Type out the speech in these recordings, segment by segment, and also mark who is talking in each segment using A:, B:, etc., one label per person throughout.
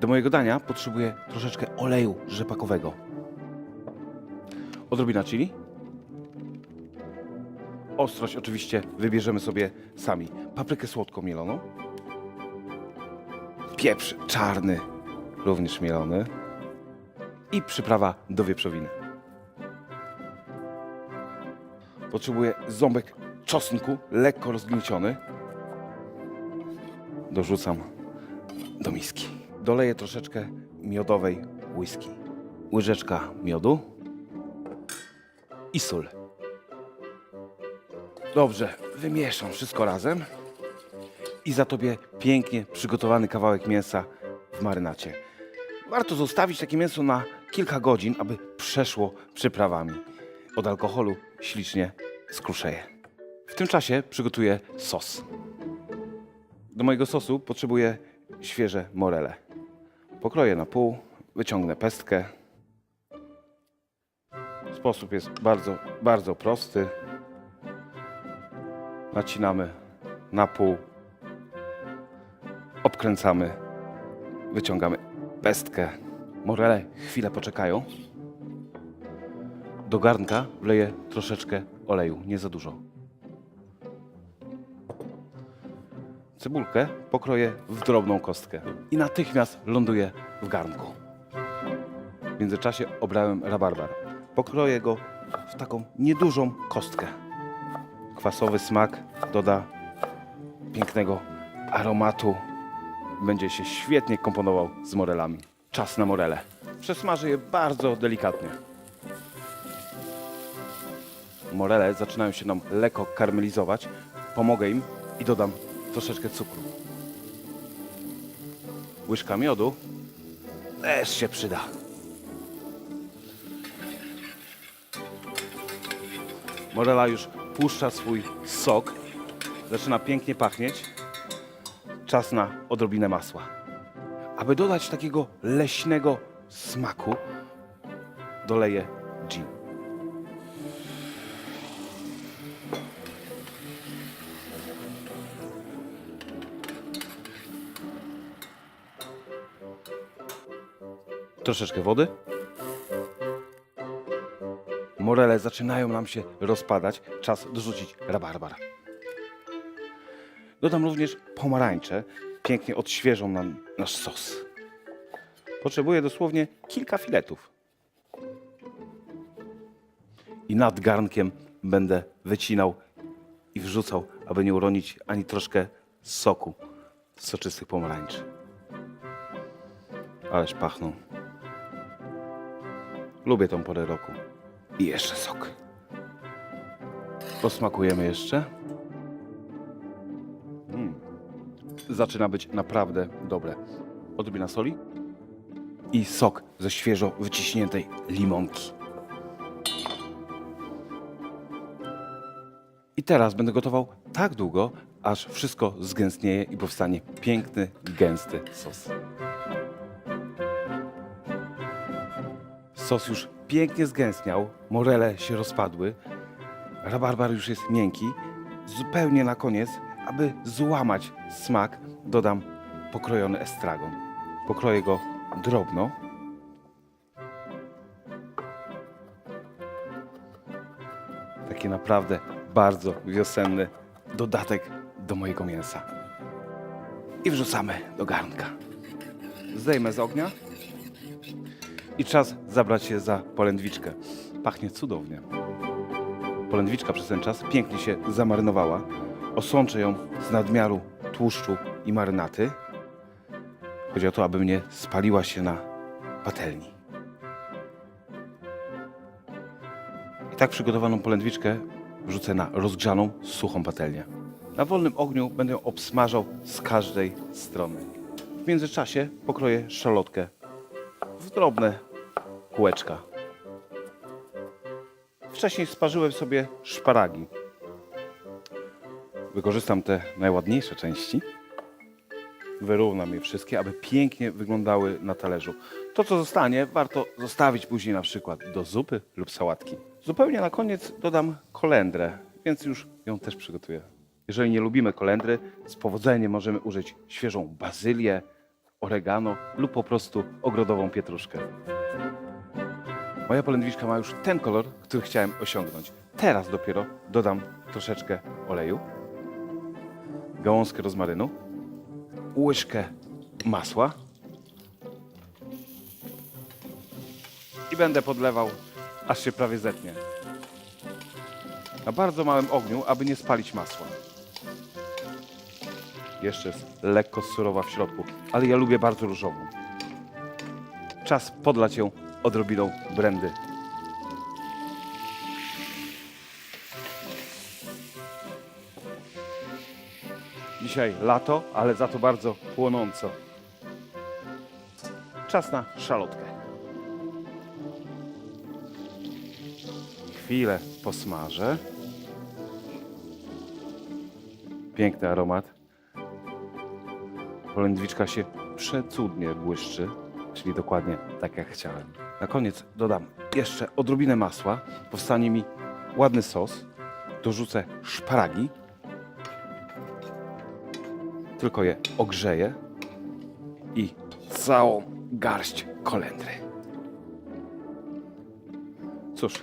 A: Do mojego dania potrzebuję troszeczkę oleju rzepakowego. Odrobina chili. Ostrość oczywiście wybierzemy sobie sami. Paprykę słodką mieloną. Pieprz czarny, również mielony. I przyprawa do wieprzowiny. Potrzebuję ząbek czosnku, lekko rozgnieciony. Dorzucam do miski. Doleję troszeczkę miodowej whisky. Łyżeczka miodu i sól. Dobrze, wymieszam wszystko razem i zatobie pięknie przygotowany kawałek mięsa w marynacie. Warto zostawić takie mięso na kilka godzin, aby przeszło przyprawami. Od alkoholu ślicznie skruszeje. W tym czasie przygotuję sos. Do mojego sosu potrzebuję świeże morele. Pokroję na pół, wyciągnę pestkę. Sposób jest bardzo, bardzo prosty. Nacinamy na pół, obkręcamy, wyciągamy pestkę. Morele chwilę poczekają. Do garnka wleję troszeczkę oleju, nie za dużo. Cebulkę pokroję w drobną kostkę i natychmiast ląduje w garnku. W międzyczasie obrałem rabarbar. Pokroję go w taką niedużą kostkę. Kwasowy smak doda pięknego aromatu. Będzie się świetnie komponował z morelami. Czas na morele. Przesmażę je bardzo delikatnie. Morele zaczynają się nam lekko karmelizować. Pomogę im i dodam troszeczkę cukru. Łyżka miodu też się przyda. Morela już puszcza swój sok. Zaczyna pięknie pachnieć. Czas na odrobinę masła. Aby dodać takiego leśnego smaku, doleję gin. Troszeczkę wody. Morele zaczynają nam się rozpadać. Czas dorzucić rabarbar. Dodam również pomarańcze. Pięknie odświeżą nam nasz sos. Potrzebuję dosłownie kilka filetów. I nad garnkiem będę wycinał i wrzucał, aby nie uronić ani troszkę soku z soczystych pomarańczy. Ależ pachną. Lubię tą porę roku. I jeszcze sok. Posmakujemy jeszcze. Mm. Zaczyna być naprawdę dobre. Odrobina soli i sok ze świeżo wyciśniętej limonki. I teraz będę gotował tak długo, aż wszystko zgęstnieje i powstanie piękny, gęsty sos. Sos już pięknie zgęstniał, morele się rozpadły, rabarbar już jest miękki. Zupełnie na koniec, aby złamać smak, dodam pokrojony estragon. Pokroję go drobno. Taki naprawdę bardzo wiosenny dodatek do mojego mięsa. I wrzucamy do garnka. Zdejmę z ognia i czas zabrać się za polędwiczkę. Pachnie cudownie. Polędwiczka przez ten czas pięknie się zamarynowała. Osączę ją z nadmiaru tłuszczu i marynaty. Chodzi o to, aby mnie spaliła się na patelni. I tak przygotowaną polędwiczkę wrzucę na rozgrzaną, suchą patelnię. Na wolnym ogniu będę ją obsmażał z każdej strony. W międzyczasie pokroję szalotkę drobne kółeczka. Wcześniej sparzyłem sobie szparagi. Wykorzystam te najładniejsze części. Wyrównam je wszystkie, aby pięknie wyglądały na talerzu. To, co zostanie, warto zostawić później na przykład do zupy lub sałatki. Zupełnie na koniec dodam kolendrę, więc już ją też przygotuję. Jeżeli nie lubimy kolendry, z powodzeniem możemy użyć świeżą bazylię, oregano lub po prostu ogrodową pietruszkę. Moja polędwiczka ma już ten kolor, który chciałem osiągnąć. Teraz dopiero dodam troszeczkę oleju, gałązkę rozmarynu, łyżkę masła i będę podlewał, aż się prawie zetnie. Na bardzo małym ogniu, aby nie spalić masła. Jeszcze jest lekko surowa w środku, ale ja lubię bardzo różową. Czas podlać ją odrobiną brandy. Dzisiaj lato, ale za to bardzo płonąco. Czas na szalotkę. Chwilę posmażę. Piękny aromat. Polędwiczka się przecudnie błyszczy, czyli dokładnie tak jak chciałem. Na koniec dodam jeszcze odrobinę masła. Powstanie mi ładny sos. Dorzucę szparagi. Tylko je ogrzeję i całą garść kolendry. Cóż,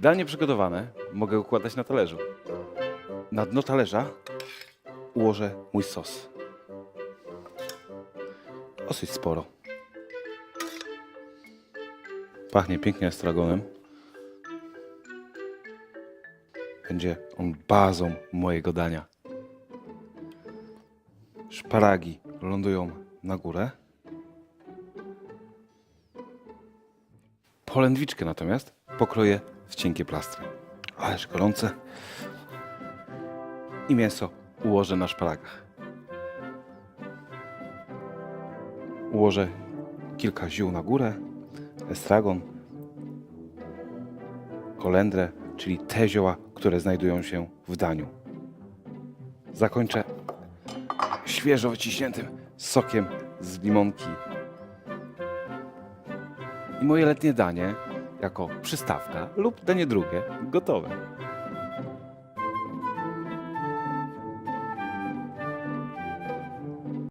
A: danie przygotowane mogę układać na talerzu. Na dno talerza ułożę mój sos. Dosyć sporo. Pachnie pięknie estragonem. Będzie on bazą mojego dania. Szparagi lądują na górę. Polędwiczkę natomiast pokroję w cienkie plastry. Ależ gorące. I mięso ułożę na szparagach. Ułożę kilka ziół na górę, estragon, kolendrę, czyli te zioła, które znajdują się w daniu. Zakończę świeżo wyciśniętym sokiem z limonki. I moje letnie danie, jako przystawka lub danie drugie, gotowe.